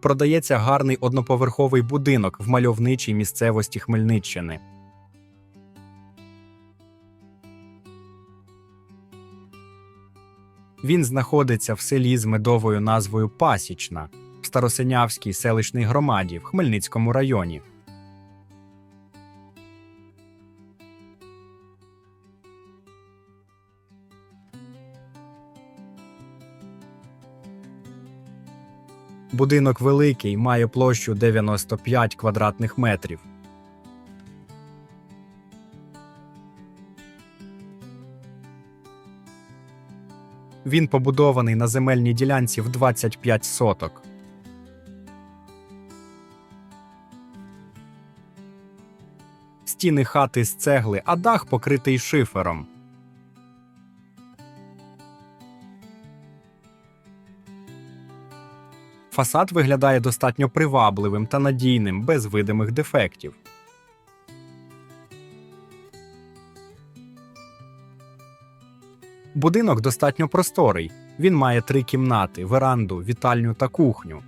продається гарний одноповерховий будинок в мальовничій місцевості Хмельниччини. Він знаходиться в селі з медовою назвою Пасічна в Старосинявській селищній громаді в Хмельницькому районі. Будинок великий, має площу 95 квадратних метрів. Він побудований на земельній ділянці в 25 соток. Стіни хати з цегли, а дах покритий шифером. Фасад виглядає достатньо привабливим та надійним, без видимих дефектів. Будинок достатньо просторий. Він має три кімнати, веранду, вітальню та кухню.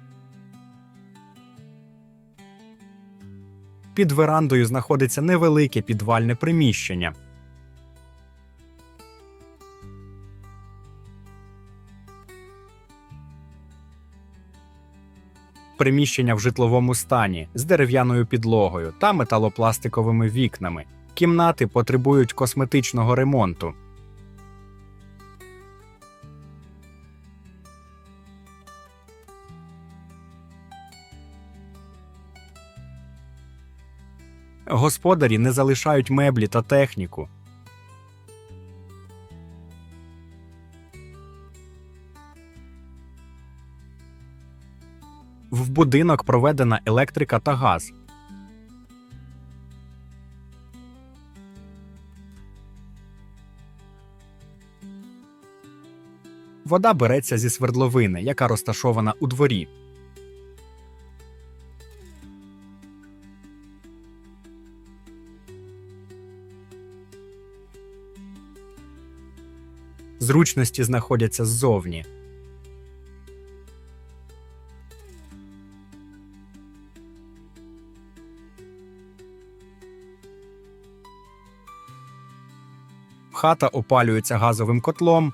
Під верандою знаходиться невелике підвальне приміщення. Приміщення в житловому стані з дерев'яною підлогою та металопластиковими вікнами. Кімнати потребують косметичного ремонту. Господарі не залишають меблі та техніку. Будинок проведена електрика та газ. Вода береться зі свердловини, яка розташована у дворі. Зручності знаходяться ззовні. Хата опалюється газовим котлом.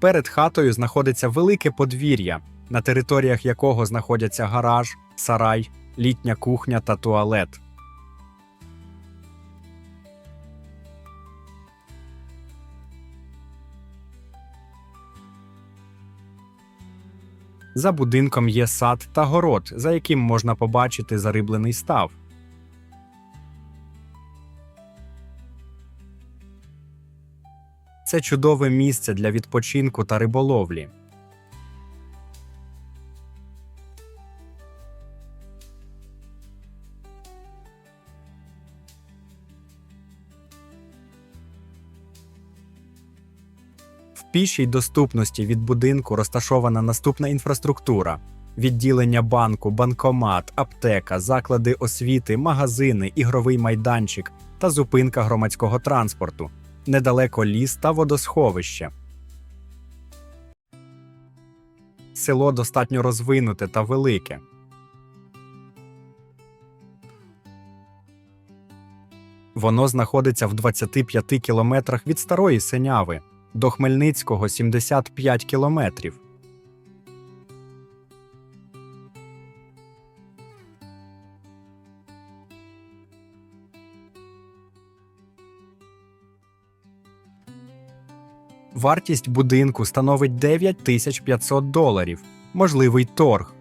Перед хатою знаходиться велике подвір'я, на територіях якого знаходяться гараж, сарай, літня кухня та туалет. За будинком є сад та город, за яким можна побачити зариблений став. Це чудове місце для відпочинку та риболовлі. Пішій доступності від будинку розташована наступна інфраструктура: відділення банку, банкомат, аптека, заклади освіти, магазини, ігровий майданчик та зупинка громадського транспорту, недалеко ліс та водосховище. Село достатньо розвинуте та велике. Воно знаходиться в 25 кілометрах від старої Синяви, до Хмельницького 75 кілометрів. Вартість будинку становить 9500 доларів. Можливий торг.